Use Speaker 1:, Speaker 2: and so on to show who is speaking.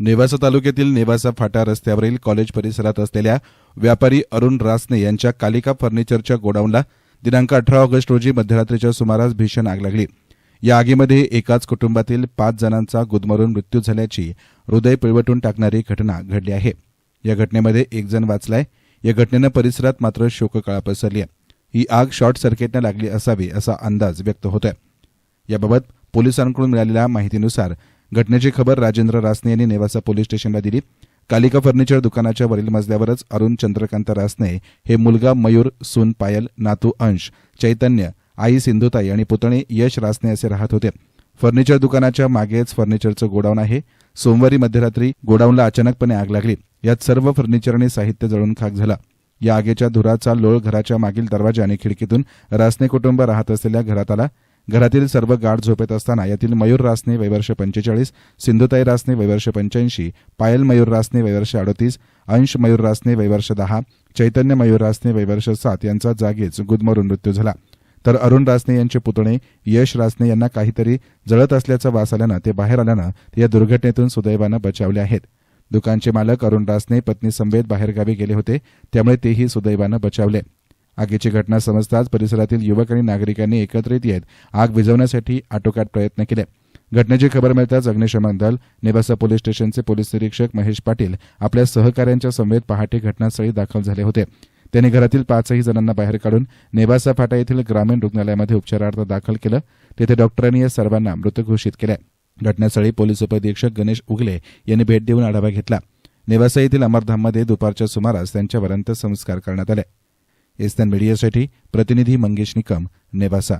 Speaker 1: नेवासा तालुक्यातील नेवासा फाटा रस्त्यावरील कॉलेज परिसरात असलेल्या व्यापारी अरुण रासने यांच्या कालिका फर्निचरच्या गोडाऊनला दिनांक अठरा ऑगस्ट रोजी मध्यरात्रीच्या सुमारास भीषण आग लागली. या आगीमध्ये एकाच कुटुंबातील पाच जणांचा गुदमरून मृत्यू झाल्याची हृदय पिळवटून टाकणारी घटना घडली आहे. या घटनेमध्ये एक जण वाचलाय. या घटनेनं परिसरात मात्र शोककळा पसरली आहे. ही आग शॉर्ट सर्किटनं लागली असावी असा अंदाज व्यक्त होत आहे याबाबत पोलिसांकडून मिळालेल्या माहितीनुसार घटनेची खबर राजेंद्र रासने यांनी नेवासा पोलीस स्टेशनला दिली. कालिका फर्निचर दुकानाच्या वरील मजल्यावरच अरुण चंद्रकांत रासने हे मुलगा मयूर सून पायल नातू अंश चैतन्य आई सिंधुताई आणि पुतणे यश रासने असे राहत होते. फर्निचर दुकानाच्या मागेच फर्निचरचं गोडाऊन आहे. सोमवारी मध्यरात्री गोडाऊनला अचानकपणे आग लागली. यात सर्व फर्निचर आणि साहित्य जळून खाक झाला. या आगीच्या धुराचा लोळ घराच्या मागील दरवाजा आणि खिडकीतून रासने कुटुंब राहत असलेल्या घरात आला. घरातील सर्व गाठ झोपेत असताना यातील मयूर रासने वैवर्ष पंचेचाळीस सिंधुताई रासने वैवर्ष पंच्याऐंशी पायल मयूर रासने वैवर्ष अडतीस अंश मयूर रासने वैवर्ष दहा चैतन्य मयूर रासने वैवर्ष सात यांचा जागीच गुदमरून मृत्यू झाला. तर अरुण रासने यांचे पुतणे यश रासने यांना काहीतरी जळत असल्याचा वास आल्यानं ते बाहेर आल्यानं ते या दुर्घटनेतून सुदैवानं बचावले आहेत. दुकानचे मालक अरुण रासने पत्नी संवेद बाहेरगावी गेले होते त्यामुळे तेही सुदैवानं बचावले. आगीची घटना समजताच परिसरातील युवक आणि नागरिकांनी एकत्रित येत आग विझवण्यासाठी आटोकाट प्रयत्न केले. घटनेची खबर मिळताच अग्निशमन दल नेवासा पोलीस स्टेशनचे पोलीस निरीक्षक महेश पाटील आपल्या सहकाऱ्यांच्या समवेत पहाटे घटनास्थळी दाखल झाले होते. त्यांनी घरातील पाचही जणांना बाहेर काढून नेवासा फाटा येथील ग्रामीण रुग्णालयामध्ये उपचारार्थ दाखल केलं. तेथे डॉक्टरांनी या सर्वांना मृत घोषित केलं घटनास्थळी पोलीस उपअधीक्षक गणेश उगले यांनी भेट देऊन आढावा घेतला. नेवासा येथील अमरधाममध्ये दुपारच्या सुमारास त्यांच्यावर अंत्यसंस्कार करण्यात आले. एस्तान मीडियासाठी प्रतिनिधी मंगेश निकम नेवासा.